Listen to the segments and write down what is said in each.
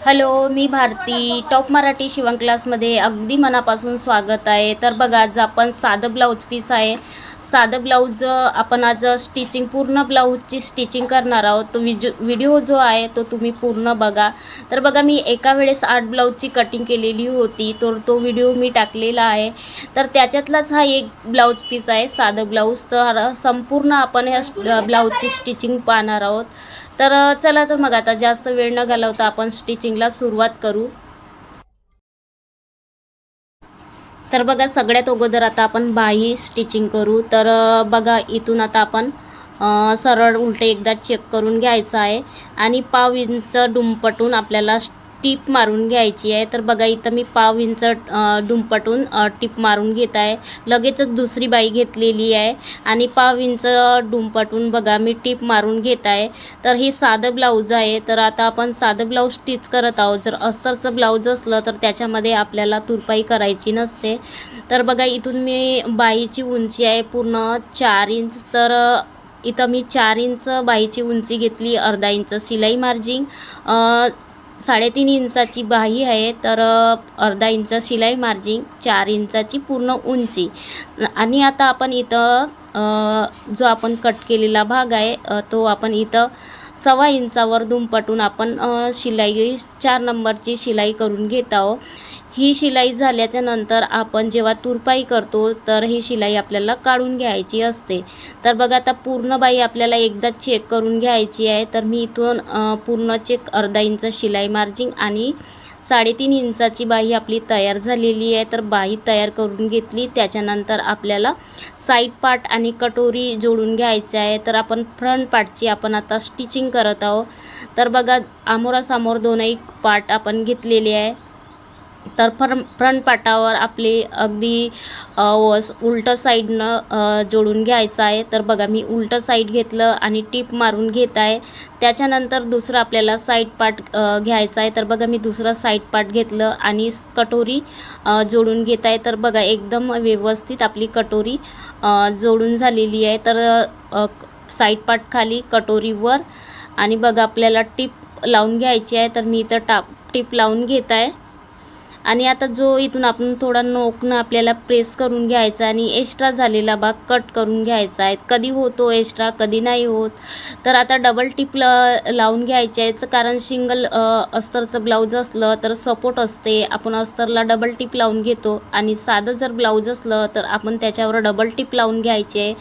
Hello मी Bharati. Top Marathi शिवण क्लासमध्ये अगदी मनापासून स्वागत आहे. तर बघा आज आपण साधं ब्लाऊज पीस आहे. साधं ब्लाऊज आपण आज स्टिचिंग पूर्ण ब्लाऊजची स्टिचिंग करणार आहोत. तो विज व्हिडिओ जो आहे तो तुम्ही पूर्ण बघा. तर बघा मी एका वेळेस आठ ब्लाऊजची कटिंग केलेली होती. तर तो व्हिडिओ मी टाकलेला आहे. तर त्याच्यातलाच हा एक ब्लाऊज पीस आहे साधं ब्लाऊज. तर संपूर्ण आपण ह्या ब्लाऊजची स्टिचिंग पाहणार आहोत. तर चला तर मग आता जास्त वेळ न घालवता आपण स्टिचिंगला सुरुवात करू. तर बघा सगळ्यात अगोदर आता आपण बाही स्टिचिंग करू. तर बघा इथून आता आपण सरळ उलटे एकदा चेक करून घ्यायचं आहे. आणि पाव इंच डुंपटून आपल्याला टीप मारून घ्यायची आहे. तर बघा इथं मी पाव इंच डुंपटून टीप मारून घेत आहे. लगेचच दुसरी बाई घेतलेली आहे. आणि पाव इंच डुंपटून बघा मी टीप मारून घेत आहे. तर हे साधं ब्लाऊज आहे. तर आता आपण साधं ब्लाऊज स्टिच करत आहोत. जर अस्तरचं ब्लाऊज असलं तर त्याच्यामध्ये आपल्याला तुरपाई करायची नसते. तर बघा इथून मी बाईची उंची आहे पूर्ण चार इंच. तर इथं मी चार इंच बाईची उंची घेतली अर्धा इंच सिलाई मार्जिंग. साडेतीन इंचाची बाही आहे तर अर्धा इंच शिलाई मार्जिंग चार इंचाची पूर्ण उंची. आणि आता आपण इथं जो आपण कट केलेला भाग आहे तो आपण इथं सव्वा इंचावर दुमपटून आपण शिलाई चार नंबरची शिलाई करून घेत आहोत. ही शिलाई झाल्याच्यानंतर आपण जेव्हा तुरपाई करतो तर ही शिलाई आपल्याला काढून घ्यायची असते. तर बघा आता पूर्ण बाई आपल्याला एकदा चेक करून घ्यायची आहे. तर मी इथून पूर्ण चेक अर्धा इंच शिलाई मार्जिंग आणि साडेतीन इंचाची बाही आपली तयार झालेली आहे. तर बाही तयार करून घेतली. त्याच्यानंतर आपल्याला साईड पार्ट आणि कटोरी जोडून घ्यायचे आहे. तर आपण फ्रंट पार्टची आपण आता स्टिचिंग करत आहोत. तर बघा आमोरासमोर दोनही पार्ट आपण घेतलेले आहे. तर फ्रंट फ्रंट पाटावर आपली अगदी वस उलटं साईडनं जोडून घ्यायचं आहे. तर बघा मी उलटं साईड घेतलं आणि टीप मारून घेत आहे. त्याच्यानंतर दुसरं आपल्याला साईड पार्ट घ्यायचा आहे. तर बघा मी दुसरं साईड पार्ट घेतलं आणि कटोरी जोडून घेत आहे. तर बघा एकदम व्यवस्थित आपली कटोरी जोडून झालेली आहे. तर साईड पार्ट खाली कटोरीवर आणि बघा आपल्याला टीप लावून घ्यायची आहे. तर मी इथं टाप टीप लावून घेत आहे. आणि आता जो इथून आपण थोडा नोकनं आपल्याला प्रेस करून घ्यायचा आणि एक्स्ट्रा झालेला भाग कट करून घ्यायचा आहे. कधी होतो एक्स्ट्रा कधी नाही होत. तर आता डबल टिप ल लावून घ्यायचे आहे कारण सिंगल अस्तरचं ब्लाऊज असलं तर सपोर्ट असते. आपण अस्तरला डबल टिप लावून घेतो आणि साधं जर ब्लाऊज असलं तर आपण त्याच्यावर डबल टिप लावून घ्यायचे. आहे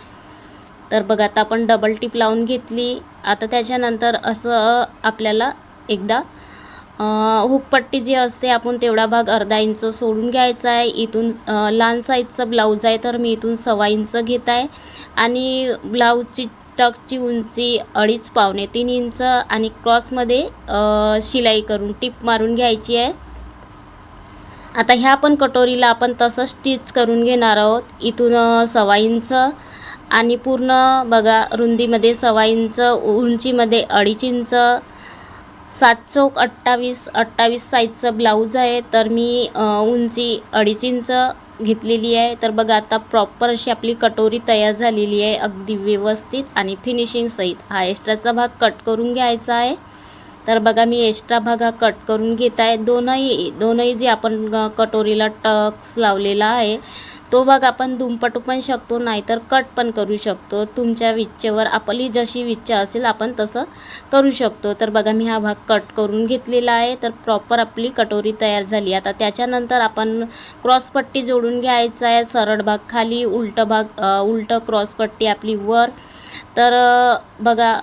तर बघा आता आपण डबल टिप लावून घेतली. आता त्याच्यानंतर असं आपल्याला एकदा हुकपट्टी जी असते आपण तेवढा भाग अर्धा इंच सोडून घ्यायचा आहे. इथून लहान साईजचं ब्लाऊज आहे तर मी इथून सव्वा इंच घेत आहे. आणि ब्लाऊजची टकची उंची अडीच पावणे तीन इंच आणि क्रॉसमध्ये शिलाई करून टिप मारून घ्यायची आहे. आता ह्या पण कटोरीला आपण तसं स्टिच करून घेणार आहोत. इथून सव्वा इंच आणि पूर्ण बघा रुंदीमध्ये सव्वा इंच उंचीमध्ये अडीच इंच सात चौक अठ्ठावीस अठ्ठावीस साईजचं ब्लाऊज आहे. तर मी उंची अडीच इंच घेतलेली आहे. तर बघा आता प्रॉपर अशी आपली कटोरी तयार झालेली आहे. अगदी व्यवस्थित आणि फिनिशिंग सहित. हा एक्स्ट्राचा भाग कट करून घ्यायचा आहे. तर बघा मी एक्स्ट्रा भाग हा कट करून घेत आहे. दोनही दोनही जे आपण कटोरीला टक्स लावलेला आहे तो भाग आपण दुमपटू पण शकतो नाहीतर कट पण करू शकतो. तुमच्या विच्छेवर आपली जशी विच्छा असेल आपण तसं करू शकतो. तर बघा मी हा भाग कट करून घेतलेला आहे. तर प्रॉपर आपली कटोरी तयार झाली. आता त्याच्यानंतर आपण क्रॉसपट्टी जोडून घ्यायचा आहे. सरळ भाग खाली उलटं भाग उलटं क्रॉसपट्टी आपली वर. तर बघा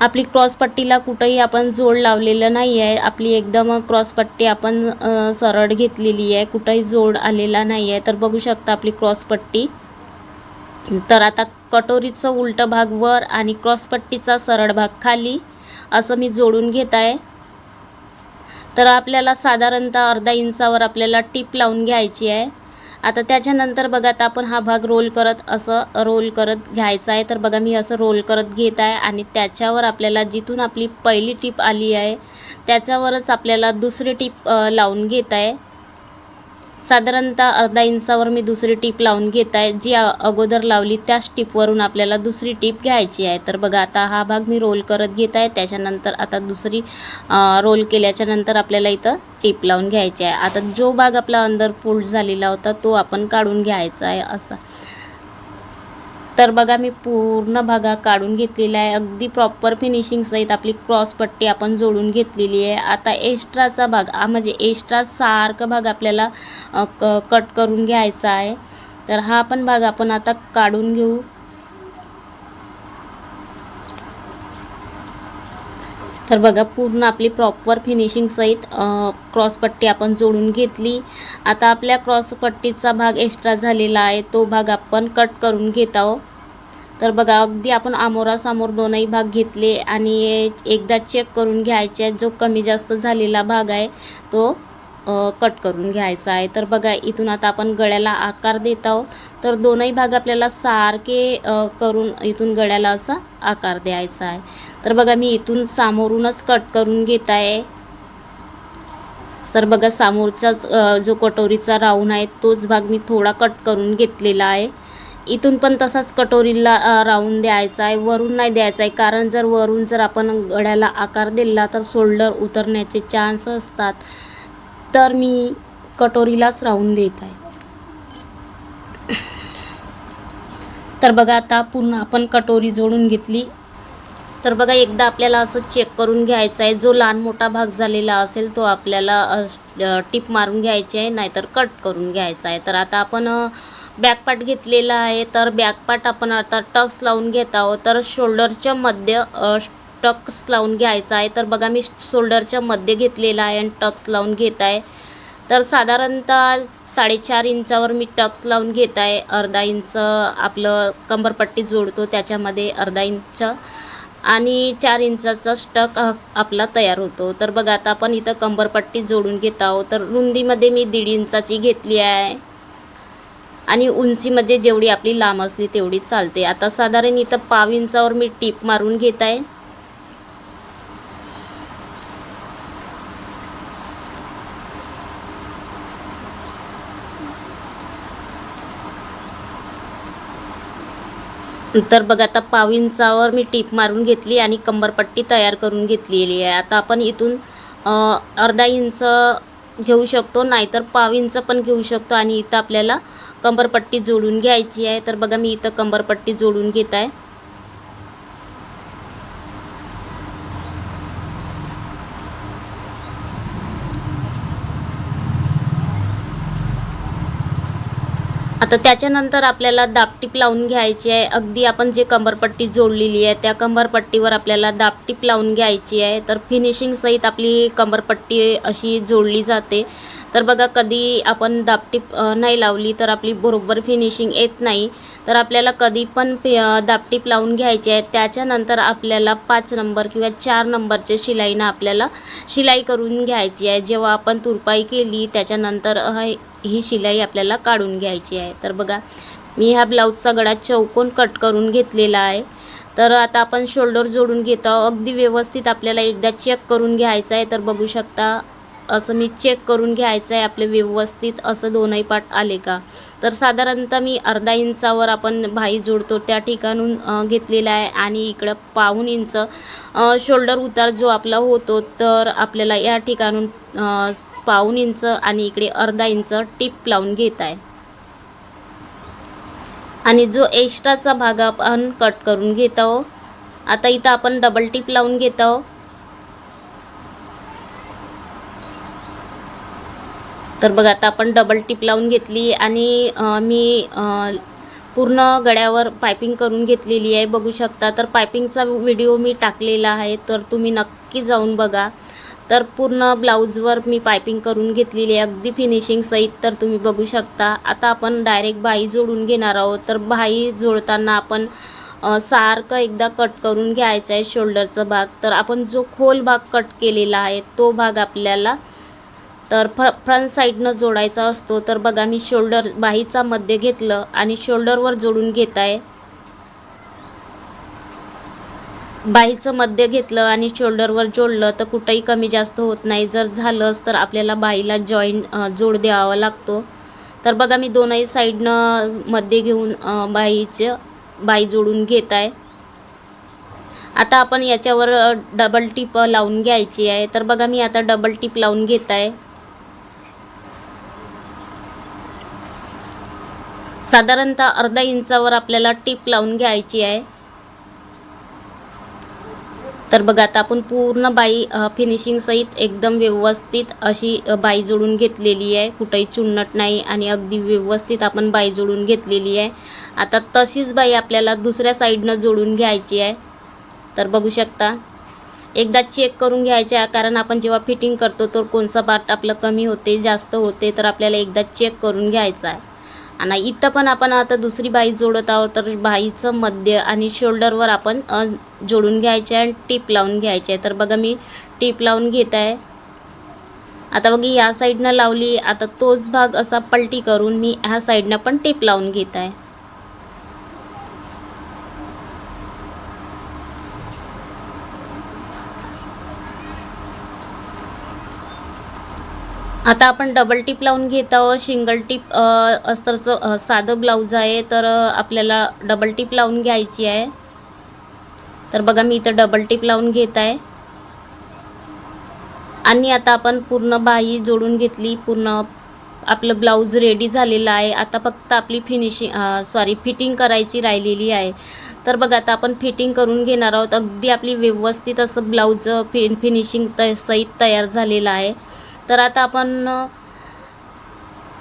आपली क्रॉसपट्टीला कुठंही आपण जोड लावलेलं नाही आहे. आपली एकदम क्रॉसपट्टी आपण सरळ घेतलेली आहे. कुठंही जोड आलेला नाही आहे. तर बघू शकता आपली क्रॉसपट्टी तर आता कटोरीचं उलटं भाग वर आणि क्रॉसपट्टीचा सरळ भाग खाली. असं मी जोडून घेत आहे. तर आपल्याला साधारणतः अर्धा इंचावर आपल्याला टीप लावून घ्यायची आहे. आता त्याच्यानंतर बघा आता आपण हा भाग रोल करत असं रोल करत घ्यायचा आहे. तर बघा मी असं रोल करत घेत आहे आणि त्याच्यावर आपल्याला जिथून आपली पहिली टीप आली आहे त्याच्यावरच आपल्याला दुसरी टीप लावून घेत आहे. साधारणतः अर्धा इंचावर मी दुसरी टीप लावून घेत आहे. जी अगोदर लावली त्याच टीपवरून आपल्याला दुसरी टीप घ्यायची आहे. तर बघा आता हा भाग मी रोल करत घेत आहे. त्याच्यानंतर आता दुसरी रोल केल्याच्यानंतर आपल्याला इथं टीप लावून घ्यायची आहे. आता जो भाग आपला अंदर फोल्ड झालेला होता तो आपण काढून घ्यायचा आहे असा. तर बघा मी पूर्ण भागा काढून घेतलेला आहे. अगदी प्रॉपर फिनिशिंग सहित आपली क्रॉस पट्टी आपण जोडून घेतलेली आहे. आता एक्स्ट्राचा भाग हा म्हणजे एक्स्ट्रा सारखं भाग आपल्याला क कट करून घ्यायचा आहे. तर हा पण भाग आपण आता काढून घेऊ. तर बघा पूर्ण आपली प्रॉपर फिनिशिंगसहित क्रॉसपट्टी आपण जोडून घेतली. आता आपल्या क्रॉसपट्टीचा भाग एक्स्ट्रा झालेला आहे. तो भाग आपण कट करून घेत आहोत. तर बघा अगदी आपण आमोरासमोर दोनही भाग घेतले आणि एकदा चेक करून घ्यायचे जो कमी जास्त झालेला भाग आहे तो कट करून घ्यायचा आहे. तर बघा इथून आता आपण गळ्याला आकार देत आहोत. तर दोनही भाग आपल्याला सारखे करून इथून गळ्याला असा आकार द्यायचा आहे. तर बघा मी इथून सामोरूनच कट करून घेत आहे. तर बघा समोरचाच जो कटोरीचा राऊंड आहे तोच भाग मी थोडा कट करून घेतलेला आहे. इथून पण तसाच कटोरीला राऊंड द्यायचा आहे. वरून नाही द्यायचा आहे. कारण जर वरून जर आपण गळ्याला आकार दिला तर शोल्डर उतरण्याचे चान्स असतात. तर मी कटोरीलाच राहून देत आहे. तर बघा आता पुन्हा आपण कटोरी जोडून घेतली. तर बघा एकदा आपल्याला असं चेक करून घ्यायचं आहे. जो लहान मोठा भाग झालेला असेल तो आपल्याला टिप मारून घ्यायची आहे नाहीतर कट करून घ्यायचा आहे. तर आता आपण बॅकपार्ट घेतलेला आहे. तर बॅकपार्ट आपण आता टक्स लावून घेत आहोत. तर शोल्डरच्या मध्य टक्स लावून घ्यायचा आहे. तर बघा मी शोल्डरच्या मध्ये घेतलेला आहे आणि टक्स लावून घेत आहे. तर साधारणतः साडेचार इंचावर मी टक्स लावून घेत आहे. अर्धा इंच आपलं कंबरपट्टी जोडतो त्याच्यामध्ये अर्धा इंच. आणि चार इंचाचा स्टक अस- आपला तयार होतो. तर बघा आता आपण इथं कंबरपट्टी जोडून घेत आहोत. तर रुंदीमध्ये मी दीड इंचाची घेतली आहे. आणि उंचीमध्ये जेवढी आपली लांब असली तेवढी चालते. आता साधारण इथं पाव इंचावर मी टीप मारून घेत आहे. तर बघा आता पाव इंचावर मी टीप मारून घेतली आणि कंबरपट्टी तयार करून घेतलेली आहे. आता आपण इथून अर्धा इंच घेऊ शकतो नाहीतर पाव इंच पण घेऊ शकतो आणि इथं आपल्याला कंबरपट्टी जोडून घ्यायची आहे. तर बघा मी इथं कंबरपट्टी जोडून घेत आहे. आता त्याच्यानंतर आपल्याला दापटीप लावून घ्यायची आहे. अगदी आपण जे कंबरपट्टी जोडलेली आहे त्या कंबरपट्टीवर आपल्याला दापटीप लावून घ्यायची आहे. तर फिनिशिंग सहित आपली कंबरपट्टी अशी जोडली जाते. तर बघा कधी आपण दापटीप नाही लावली तर आपली बरोबर फिनिशिंग येत नाही. तर आपल्याला कधी पण दापटीप लावून घ्यायची आहे. त्याच्यानंतर आपल्याला पाच नंबर किंवा चार नंबरच्या शिलाईनं आपल्याला शिलाई करून घ्यायची आहे. जेव्हा आपण तुरपाई केली त्याच्यानंतर ही शिलाई आपल्याला काढून घ्यायची आहे. तर बघा मी ह्या ब्लाऊजचा गळा चौकोन कट करून घेतलेला आहे. तर आता आपण शोल्डर जोडून घेत आहोत. अगदी व्यवस्थित आपल्याला एकदा चेक करून घ्यायचं आहे. तर बघू शकता असं मी चेक करून घ्यायचं आहे. आपले व्यवस्थित असं दोनही पाठ आले का? तर साधारणतः मी अर्धा इंचावर आपण भाई जोडतो. त्या ठिकाणून घेतलेला आहे. आणि इकडं पाऊण इंच शोल्डर उतार जो आपला होतो तर आपल्याला या ठिकाणून पाऊन पाऊण इंच आणि इकडे अर्धा इंच टिप लावून घेत आहे आणि जो एक्स्ट्राचा भाग आपण कट करून घेत आहोत आता इथं आपण डबल टिप लावून घेत आहोत. तर बघा आता आपण डबल टिप लावून घेतली आणि मी पूर्ण गळ्यावर पायपिंग करून घेतलेली आहे. बघू शकता तर पायपिंगचा व्हिडिओ मी टाकलेला आहे तर तुम्ही नक्की जाऊन बघा. तर पूर्ण ब्लाऊजवर मी पायपिंग करून घेतलेली आहे. अगदी फिनिशिंग सहित तर तुम्ही बघू शकता. आता आपण डायरेक्ट बाई जोडून घेणार आहोत. तर बाई जोडताना आपण सारखं एकदा कट करून घ्यायचा आहे शोल्डरचा भाग. तर आपण जो खोल भाग कट केलेला आहे तो भाग आपल्याला तर फ्र फ्रंट साईडनं जोडायचा असतो. तर बघा मी शोल्डर बाहीचा मध्ये घेतलं आणि शोल्डरवर जोडून घेत आहे. बाईचं मध्य घेतलं आणि शोल्डरवर जोडलं तर कुठंही कमी जास्त होत नाही. जर झालंच तर आपल्याला बाईला जॉईन जोड द्यावा लागतो. तर बघा मी दोनही साईडनं मध्ये घेऊन बाईचं बाई जोडून घेत आहे आता आपण याच्यावर डबल टिप लावून घ्यायची आहे. तर बघा मी आता डबल टिप लावून घेत आहे साधारणतः अर्धा इंचावर आपल्याला टिप लावून घ्यायची आहे. तर बघा आता आपण पूर्ण बाई फिनिशिंग सहित एकदम व्यवस्थित अशी बाई जोडून घेतलेली आहे. कुठंही चुन्नट नाही आणि अगदी व्यवस्थित आपण बाई जोडून घेतलेली आहे. आता तशीच बाई आपल्याला दुसऱ्या साईडनं जोडून घ्यायची आहे. तर बघू शकता एकदा चेक करून घ्यायचे आहे कारण आपण जेव्हा फिटिंग करतो तर कोणचा पार्ट आपलं कमी होते जास्त होते तर आपल्याला एकदा चेक करून घ्यायचा आहे. आणि इथं पण आपण आता दुसरी बाई जोडत आहोत तर बाईचं मध्य आणि शोल्डरवर आपण जोडून घ्यायचे आहे आणि टीप लावून घ्यायचे. आहे तर बघा मी टीप लावून घेत आहे. आता बघा या साईडनं लावली आता तोच भाग असा पलटी करून मी ह्या साईडनं पण टीप लावून घेत आहे. आता आपण डबल टिप लावून घेत आहोत. सिंगल टिप अस्तरचं साधं ब्लाऊज आहे तर आपल्याला डबल टिप लावून घ्यायची आहे. तर बघा मी इथं डबल टिप लावून घेत आहे. आणि आता आपण पूर्ण बाही जोडून घेतली पूर्ण आपलं ब्लाऊज रेडी झालेलं आहे. आता फक्त आपली फिनिशिंग सॉरी फिटिंग करायची राहिलेली आहे. तर बघा आता आपण फिटिंग करून घेणार आहोत. अगदी आपली व्यवस्थित असं ब्लाऊज फि फिनिशिंग त सहित तयार झालेलं आहे. तर आता आपण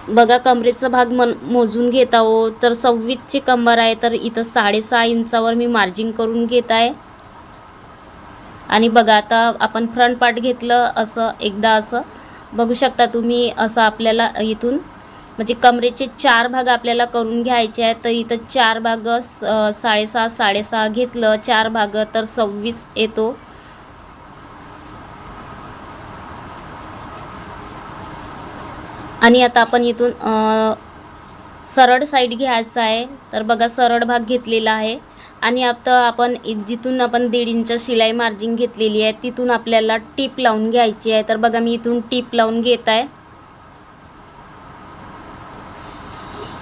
बघा कमरेचा भाग मन मोजून घेत आहोत. तर सव्वीसची कंबर आहे तर इथं साडेसहा इंचावर मी मार्जिंग करून घेत आहे. आणि बघा आता आपण फ्रंट पार्ट घेतलं असं एकदा असं. बघू शकता तुम्ही असं आपल्याला इथून म्हणजे कमरेचे चार भाग आपल्याला करून घ्यायचे आहेत. तर इथं चार भाग स- साडेसहा साडेसहा घेतलं चार भाग तर सव्वीस येतो. आणि आता आपण इथून सरळ साईड घ्यायचा आहे. तर बघा सरळ भाग घेतलेला आहे. आणि आता आपण जिथून आपण दीड इंच शिलाई मार्जिन घेतलेली आहे तिथून आपल्याला टीप लावून घ्यायची आहे. तर बघा मी इथून टीप लावून घेत आहे.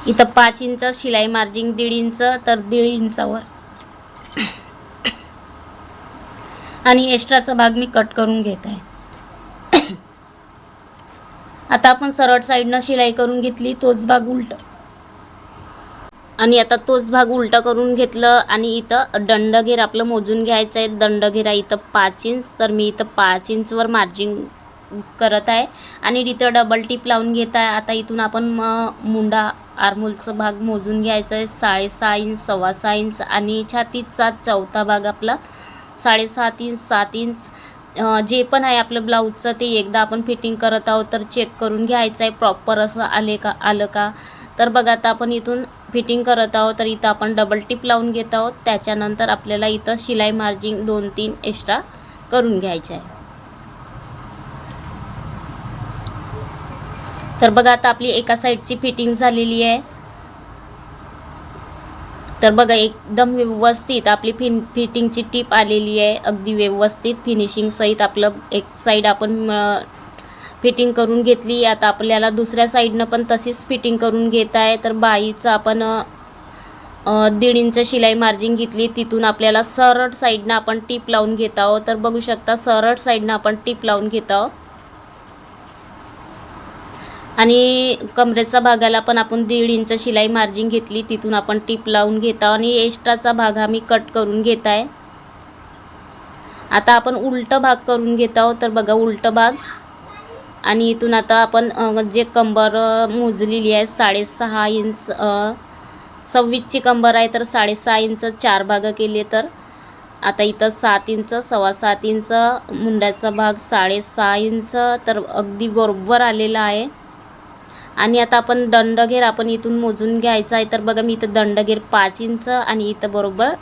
इथं पाच इंच शिलाई मार्जिन दीड इंच तर दीड इंचावर. आणि एक्स्ट्राचा भाग मी कट करून घेत आहे. आता आपण सरळ साईडनं शिलाई करून घेतली तोच भाग उलट. आणि आता तोच भाग उलटा करून घेतलं आणि इथं दंडघेर आपलं मोजून घ्यायचं आहे दंडघेरा इथं पाच इंच तर मी इथं पाच इंचवर मार्जिन करत आहे. आणि इथं डबल टिप लावून घेत आहे. आता इथून आपण म मुंडा आरमोलचा भाग मोजून घ्यायचा आहे साडेसहा इंच सव्वा सहा इंच आणि छातीचा चौथा भाग आपला साडेसात इंच सात इंच जे पण आहे आपलं ब्लाऊजचं ते एकदा आपण फिटिंग करत आहोत तर चेक करून घ्यायचं आहे. प्रॉपर असं आले का आलं का? तर बघा आता आपण इथून फिटिंग करत आहोत तर इथं आपण डबल टिप लावून घेत आहोत. त्याच्यानंतर आपल्याला इथं शिलाई मार्जिंग दोन तीन एक्स्ट्रा करून घ्यायचे आहे. तर बघा आता आपली एका साईडची फिटिंग झालेली आहे. तर बघा एकदम व्यवस्थित आपली फिन फिटिंगची टीप आलेली आहे. अगदी व्यवस्थित फिनिशिंग सहित आपलं एक साईड आपण फिटिंग करून घेतली. आता आपल्याला दुसऱ्या साईडनं पण तशीच फिटिंग करून घेत आहे. तर बाईचं आपण दीड इंच शिलाई मार्जिन घेतली. तिथून आपल्याला सरळ साईडनं आपण टीप लावून घेत आहोत. तर बघू शकता सरळ साईडनं आपण टीप लावून घेत आहोत. आणि कमरेचा भागाला पण आपण दीड इंच शिलाई मार्जिन घेतली तिथून आपण टीप लावून घेत आहोत आणि एक्स्ट्राचा भाग हा मी कट करून घेत आहे आता आपण उलटं भाग करून घेत आहोत तर बघा उलटं भाग. आणि इथून आता आपण जे कंबर मोजलेली आहे साडेसहा इंच सव्वीसची कंबर आहे तर साडेसहा इंच चार भाग केले तर. आता इथं सात इंच सव्वा सात इंच मुंड्याचा भाग साडेसहा इंच तर अगदी बरोबर आलेला आहे. आणि आता आपण दंडघेर आपण इथून मोजून घ्यायचा आहे. तर बघा मी इथं दंडघेर पाच इंच आणि इथं बरोबर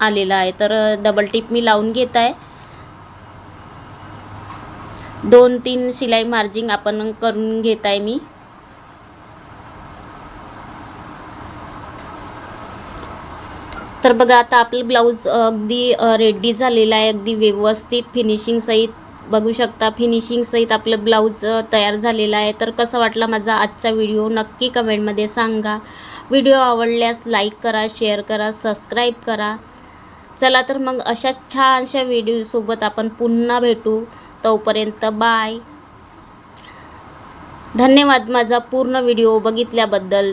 आलेला आहे. तर डबल टिप मी लावून घेत आहे. दोन तीन शिलाई मार्जिंग आपण करून घेत आहे मी. तर बघा आता आपलं ब्लाऊज अगदी रेडी झालेला आहे. अगदी व्यवस्थित फिनिशिंगसहित बघू शकता. फिनिशिंगसहित आपलं ब्लाऊज तयार झालेलं आहे. तर कसा वाटला माझा आजचा व्हिडिओ नक्की कमेंटमध्ये सांगा. व्हिडिओ आवडल्यास लाईक करा शेअर करा सबस्क्राईब करा. चला तर मग अशा छानशा व्हिडिओसोबत आपण पुन्हा भेटू. तोपर्यंत बाय धन्यवाद माझा पूर्ण व्हिडिओ बघितल्याबद्दल.